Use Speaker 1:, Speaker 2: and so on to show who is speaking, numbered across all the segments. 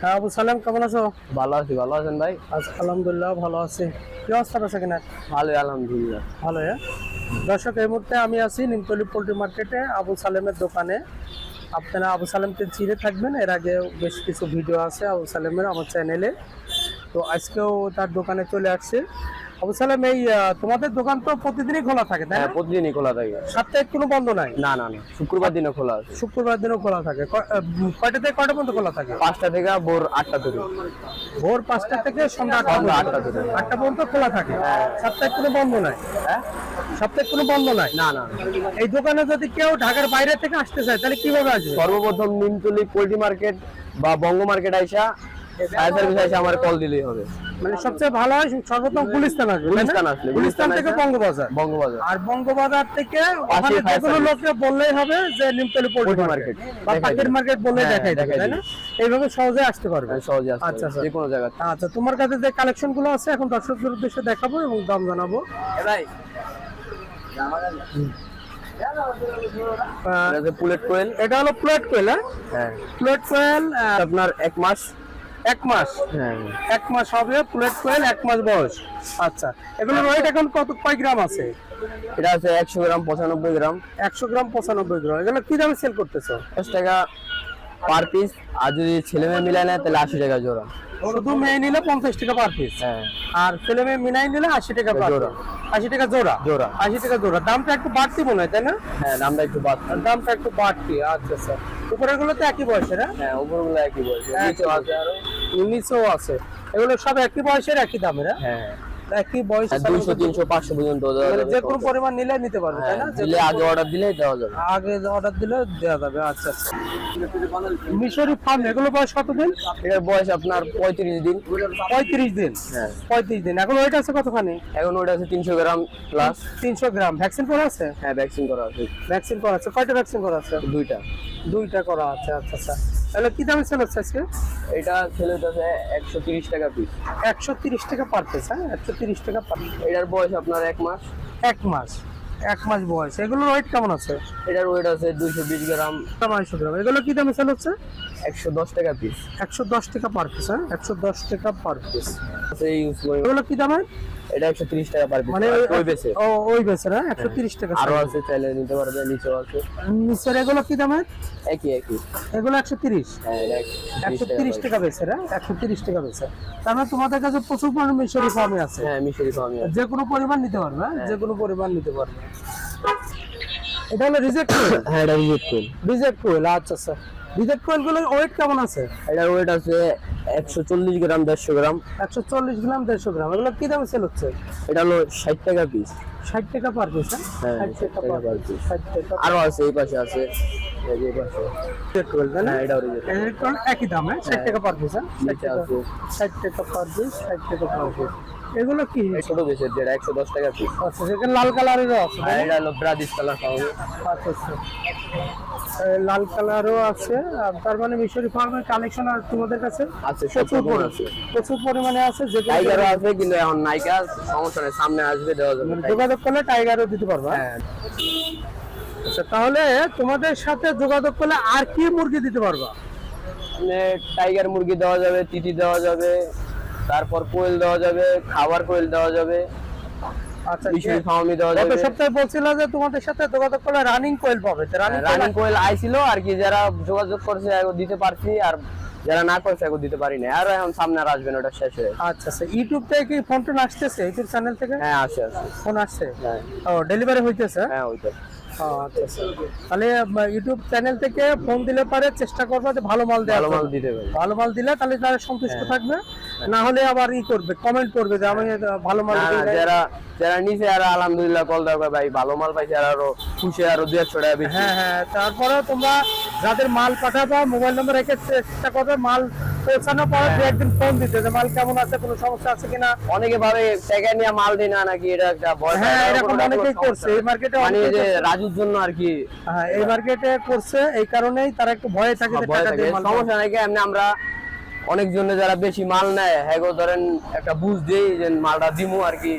Speaker 1: হ্যাঁ আবু সালাম কেমন আছো?
Speaker 2: ভালো আছি ভালো আছেন ভাই?
Speaker 1: আজ আলহামদুলিল্লাহ ভালো আছি। কি অবস্থা আছে কিনা
Speaker 2: ভালোই আলহামদুলিল্লাহ।
Speaker 1: ভালো হ্যাঁ? দর্শক এই মুহূর্তে আমি আছি নিমতলি পোল্ট্রি মার্কেটে আবু সালেমের দোকানে। আপনারা আবু সালেমকে চিনে থাকবেন এর আগে বেশ কিছু ভিডিও আছে আবু সালেমের আমার চ্যানেলে তো আজকেও তার দোকানে চলে আসছে। আবু সালেম এই তোমাদের দোকান তো প্রতিদিনই খোলা থাকে তাই না?
Speaker 2: হ্যাঁ প্রতিদিনই খোলা থাকে।
Speaker 1: সাপ্তাহিক কোনো বন্ধ নাই?
Speaker 2: না না না শুক্রবার দিনও খোলা আছে।
Speaker 1: শুক্রবার দিনও খোলা থাকে। কয়টা থেকে কয়টা পর্যন্ত খোলা থাকে?
Speaker 2: পাঁচটা থেকে ভোর আটটা থেকে
Speaker 1: ভোর পাঁচটা থেকে সন্ধ্যা আটটা
Speaker 2: আটটা থেকে।
Speaker 1: আটটা পর্যন্ত খোলা থাকে? সাপ্তাহিক কোনো বন্ধ নাই?
Speaker 2: হ্যাঁ?
Speaker 1: সাপ্তাহিক কোনো বন্ধ নাই?
Speaker 2: না না।
Speaker 1: এই দোকানে যদি কেউ ঢাকার বাইরে থেকে আসতে চায় তাহলে কীভাবে আসবে?
Speaker 2: সর্বপ্রথম নিমতলি পোল্ট্রি মার্কেট বা বঙ্গ মার্কেট আইসা ফায়ার সার্ভিস আইসা আমার কল দিলেই হবে।
Speaker 1: মানে সবচেয়ে ভালো হয় সর্বপ্রথম গুলিস্তান আসবে না?
Speaker 2: গুলিস্তান আসলে,
Speaker 1: গুলিস্তান থেকে বঙ্গবাজার।
Speaker 2: বঙ্গবাজার।
Speaker 1: আর বঙ্গবাজার থেকে ওখানে যে কোনো লোককে বললেই হবে যে নিমতলি পোল্ট্রি মার্কেট। বা
Speaker 2: দেখাই
Speaker 1: পাখির মার্কেট বললে
Speaker 2: হ্যাঁ,
Speaker 1: দেখাই
Speaker 2: দেখাই
Speaker 1: তাই না? এইভাবে সহজে আসতে পারবে।
Speaker 2: সহজে আসতে
Speaker 1: আচ্ছা, আচ্ছা।
Speaker 2: যে কোনো জায়গা
Speaker 1: আচ্ছা তোমার কাছে যে কালেকশনগুলো আছে এখন দর্শকদের উদ্দেশ্যে দেখাবো এবং দাম জানাব।
Speaker 2: ভাই।
Speaker 1: আহ,
Speaker 2: পুলেট কোয়েল।
Speaker 1: এটা হলো প্লেট কোয়েল হ্যাঁ?
Speaker 2: হ্যাঁ।
Speaker 1: প্লেট কোয়েল
Speaker 2: আপনার এক মাস
Speaker 1: এক মাস?
Speaker 2: হ্যাঁ।
Speaker 1: এক মাস হবে প্লেট কোয়েল এক মাস বয়স। আচ্ছা এগুলোর ওয়েট এখন কত কয় গ্রাম আছে?
Speaker 2: এটা আছে একশো গ্রাম পঁচানব্বই গ্রাম।
Speaker 1: একশো গ্রাম পঁচানব্বই গ্রাম। এগুলো কি দামে সেল করতেছো?
Speaker 2: দশ টাকা পার পিস আর যদি ছেলে মেয়ে মিলায় নেয় তাহলে আশি টাকা জোড়া।
Speaker 1: শুধু মেয়ে নিলে পঞ্চাশ টাকা পার পিস
Speaker 2: হ্যাঁ।
Speaker 1: আর ছেলে মেয়ে মিনাই নিলে আশি টাকা
Speaker 2: জোড়া।
Speaker 1: আশি টাকা জোড়া?
Speaker 2: জোড়া।
Speaker 1: আশি টাকা জোড়া। দামটা একটু বাড়তি মনে হয় তাই না?
Speaker 2: হ্যাঁ দামটা একটু
Speaker 1: আর দামটা একটু বাড়তি আচ্ছা আচ্ছা। উপরেরগুলো তো একই বয়সের হ্যাঁ?
Speaker 2: হ্যাঁ উপরগুলো একই
Speaker 1: বয়সের
Speaker 2: নিচেও আছে আরও।
Speaker 1: নিচেও আছে। এগুলো সব একই বয়সের একই দামের হ্যাঁ?
Speaker 2: হ্যাঁ।
Speaker 1: একই বয়স
Speaker 2: দুইশো তিনশো পাঁচশো পর্যন্ত
Speaker 1: মানে যে কোনো পরিমাণ নিলে নিতে পারবে তাই
Speaker 2: হ্যাঁ,
Speaker 1: না
Speaker 2: দিলে আগে অর্ডার দিলে দেওয়া যাবে।
Speaker 1: আগে অর্ডার দিলে দেওয়া যাবে আচ্ছা আচ্ছা। মিশরি ফার্ম এগুলো বয়স কতদিন
Speaker 2: এটার বয়স আপনার পঁয়ত্রিশ দিন।
Speaker 1: পঁয়ত্রিশ দিন।
Speaker 2: হ্যাঁ।
Speaker 1: পঁয়ত্রিশ দিন। এখন ওয়েট আছে কতখানি?
Speaker 2: এখন ওটা আছে তিনশো গ্রাম প্লাস
Speaker 1: তিনশো গ্রাম। ভ্যাকসিন করা আছে?
Speaker 2: হ্যাঁ ভ্যাকসিন করা আছে।
Speaker 1: ভ্যাকসিন করা আছে। কয়টা ভ্যাকসিন করা আছে?
Speaker 2: দুইটা।
Speaker 1: দুইটা করা আছে আচ্ছা আচ্ছা। তাহলে কি দামে সেল হচ্ছে আজকে?
Speaker 2: এটা ছেলে আছে একশো তিরিশ টাকা পিস
Speaker 1: একশো তিরিশ টাকা পার পিস হ্যাঁ? একশো তিরিশ টাকা পার
Speaker 2: এটার বয়স আপনার এক মাস।
Speaker 1: এক মাস। এক মাস বয়স। এগুলোর ওয়েট কেমন আছে?
Speaker 2: এটার ওয়েট আছে দুইশো বিশ গ্রাম।
Speaker 1: নয়শো গ্রাম। এগুলো কি দামে সেল হচ্ছে?
Speaker 2: একশো দশ টাকা পিস
Speaker 1: একশো দশ টাকা পার পিস হ্যাঁ? একশো দশ টাকা পার পিস এগুলো কি দামে?
Speaker 2: এটা একশো তিরিশ টাকা পার
Speaker 1: মানে
Speaker 2: ওই
Speaker 1: ও ওই বেছে না? একশো তিরিশ টাকা
Speaker 2: আরও আছে চাইলে নিতে পারবে নিচেও আছে।
Speaker 1: নিচের এগুলো কি দামে
Speaker 2: একই একই।
Speaker 1: এগুলো একশো তিরিশ।
Speaker 2: হ্যাঁ এটা
Speaker 1: একশো
Speaker 2: 130
Speaker 1: তিরিশ
Speaker 2: টাকা
Speaker 1: বেছে না? একশো তিরিশ টাকা বেছে। তার মানে তোমাদের কাছে প্রচুর পরিমাণ মিশরি ফার্মে আছে।
Speaker 2: হ্যাঁ মিশরি ফার্মি
Speaker 1: যে কোনো পরিমাণ নিতে পারবে হ্যাঁ? যে কোনো পরিমাণ নিতে পারবে। এটা হলো রিজেক্ট
Speaker 2: হ্যাঁ এটা রিজেক্ট কোয়েল
Speaker 1: রিজেক্ট কোয়েল আচ্ছা আচ্ছা। রিজেক্ট কোয়েলগুলোর ওয়েট কেমন আছে?
Speaker 2: এটার ওয়েট আছে একশো চল্লিশ গ্রাম দেড়শো গ্রাম।
Speaker 1: একশো চল্লিশ গ্রাম দেড়শো গ্রাম এগুলো কি দামে সেল হচ্ছে?
Speaker 2: এটা হলো ষাট টাকা পিস
Speaker 1: ষাট টাকা পার পিস
Speaker 2: হ্যাঁ,
Speaker 1: ষাট টাকা পার পিস। ষাট টাকা
Speaker 2: আরও আছে এই পাশে আছে। এই যে পাশে। হ্যাঁ
Speaker 1: একই দাম হ্যাঁ। ষাট টাকা পার পিস হ্যাঁ? ষাট টাকা
Speaker 2: আছে।
Speaker 1: ষাট টাকা পার পিস ষাট টাকা পার পিস এগুলো কি?
Speaker 2: ছোট বেসের যেটা একশো দশ টাকা পিস
Speaker 1: আচ্ছা সেখানে লাল কালারেরও আছে
Speaker 2: আর এটা হলো ব্রাদিস কালার পাবে
Speaker 1: আচ্ছা আচ্ছা। লাল কালারও আছে আর তার মানে মিশরি ফার্মের কালেকশন আর তোমাদের কাছে?
Speaker 2: আছে
Speaker 1: প্রচুর
Speaker 2: আছে।
Speaker 1: প্রচুর পরিমাণে আছে যে
Speaker 2: টাইগারও আছে কিন্তু এখন নাইকা সমস্যা নেই সামনে আসবে দেওয়া যাবে
Speaker 1: মানে যোগাযোগ করলে টাইগারও দিতে পারবা।
Speaker 2: হ্যাঁ।
Speaker 1: আচ্ছা তাহলে তোমাদের সাথে যোগাযোগ করলে আর কি মুরগি দিতে পারবা?
Speaker 2: মানে টাইগার মুরগি দেওয়া যাবে তিতি দেওয়া যাবে তারপর কোয়েল দেওয়া যাবে খাবার কোয়েল দেওয়া যাবে
Speaker 1: আচ্ছা
Speaker 2: মিশরি ফার্মি দেওয়া
Speaker 1: গত সপ্তাহে বলছিল যে তোমাদের সাথে যোগাযোগ করলে রানিং কোয়েল পাবে। রানিং
Speaker 2: রানিং কোয়েল আইছিল আর কি যারা যোগাযোগ করছে দিতে পারছি আর যারা না করছে এখন দিতে পারি না আর এখন সামনে আর আসবে না ওটা শেষ হয়ে
Speaker 1: আচ্ছা আচ্ছা ইউটিউব থেকে কি ফোন টোন আসতেছে? ইউটিউব চ্যানেল থেকে?
Speaker 2: হ্যাঁ আসে আসে
Speaker 1: ফোন আসছে?
Speaker 2: হ্যাঁ।
Speaker 1: ও ডেলিভারি হইতেছে?
Speaker 2: হ্যাঁ
Speaker 1: আচ্ছা আচ্ছা। তাহলে ইউটিউব চ্যানেল থেকে ফোন দিলে পারে চেষ্টা করবে ভালো মাল দেওয়া
Speaker 2: ভালো মাল দিতে
Speaker 1: ভালো মাল দিলে তাহলে তারা সন্তুষ্ট থাকবে। না হলে আবার ই করবে কমেন্ট করবে যে আমি ভালো মাল।
Speaker 2: যারা যারা নিচে আর আলহামদুলিল্লাহ কল দেওয়া ভাই ভালো মাল পাইছে আর আরও খুশি আরও দু একশো টাকা বেশি।
Speaker 1: হ্যাঁ হ্যাঁ তারপরে তোমরা যাদের মাল পাঠাবা মোবাইল নম্বর রেখে চেষ্টা করবে মাল পৌঁছানোর পরে দু একদিন ফোন দিতে যে মাল কেমন আছে কোনো সমস্যা আছে কিনা।
Speaker 2: অনেকে ভাবে টাকা নিয়ে মাল দিই না নাকি? এটা একটা ভয়
Speaker 1: হ্যাঁ এরকম অনেকেই করছে এই মার্কেটে
Speaker 2: মানে যে রাজুর জন্য আর কি।
Speaker 1: হ্যাঁ এই মার্কেটে করছে এই কারণেই তারা একটু ভয়ে থাকে যে
Speaker 2: ভয়
Speaker 1: টাকা দিয়ে মাল
Speaker 2: সমস্যা নাই কি, এমনি আমরা অনেক জন্য যারা বেশি মাল নেয় হ্যাঁ গো ধরেন একটা বুঝ দিই যে মালটা দিমু আর কি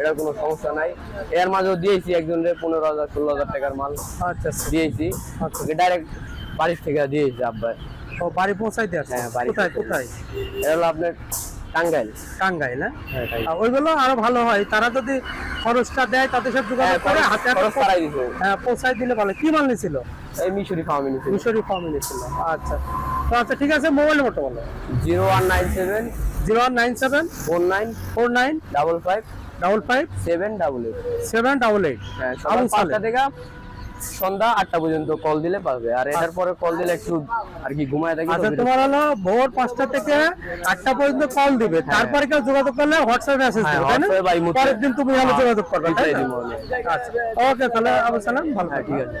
Speaker 2: এটা কোনো সমস্যা নাই। এর মাঝেও দিয়েছি একজনের পনেরো হাজার ষোলো হাজার টাকার মাল।
Speaker 1: আচ্ছা আচ্ছা।
Speaker 2: দিয়েছি। ডাইরেক্ট বাড়ির থেকে দিয়েছি আব্বাই।
Speaker 1: ও বাড়ি পৌঁছাইতে আসছে?
Speaker 2: হ্যাঁ, বাড়ি
Speaker 1: কোথায় কোথায়?
Speaker 2: এটা হলো আপনার টাঙ্গাইল।
Speaker 1: টাঙ্গাইল হ্যাঁ?
Speaker 2: হ্যাঁ,
Speaker 1: ওইগুলো আরও ভালো হয়। তারা যদি খরচটা দেয় তাদের সাথে যোগাযোগ
Speaker 2: হ্যাঁ,
Speaker 1: করে হাতে
Speaker 2: খরচ।
Speaker 1: হ্যাঁ পৌঁছাই দিলে ভালো। কি মাল নিছিল?
Speaker 2: এই মিশরি ফার্মে
Speaker 1: মিশরি ফার্মে নিছিল। আচ্ছা। আচ্ছা ঠিক আছে মোবাইল নম্বরটা বলো।
Speaker 2: Zero one nine seven
Speaker 1: zero one nine seven
Speaker 2: four nine
Speaker 1: four nine
Speaker 2: double five
Speaker 1: double five
Speaker 2: seven double eight
Speaker 1: seven double eight.
Speaker 2: হ্যাঁ। পাঁচটা থেকে সন্ধ্যা আটটা পর্যন্ত কল দিলে পাবে আর এটার পরে কল দিলে একটু আর কি ঘুমায় থাকি
Speaker 1: আচ্ছা তোমার হলো ভোর পাঁচটা থেকে আটটা পর্যন্ত কল দিবে। তারপরে কেউ যোগাযোগ করলে হোয়াটসঅ্যাপ মেসেজ
Speaker 2: হ্যাঁ,
Speaker 1: দিবে তাই না? পরের দিন তুমি হলো
Speaker 2: হ্যাঁ,
Speaker 1: যোগাযোগ করবে। আচ্ছা ওকে তাহলে আবু সালাম ভালো
Speaker 2: হ্যাঁ ঠিক আছে।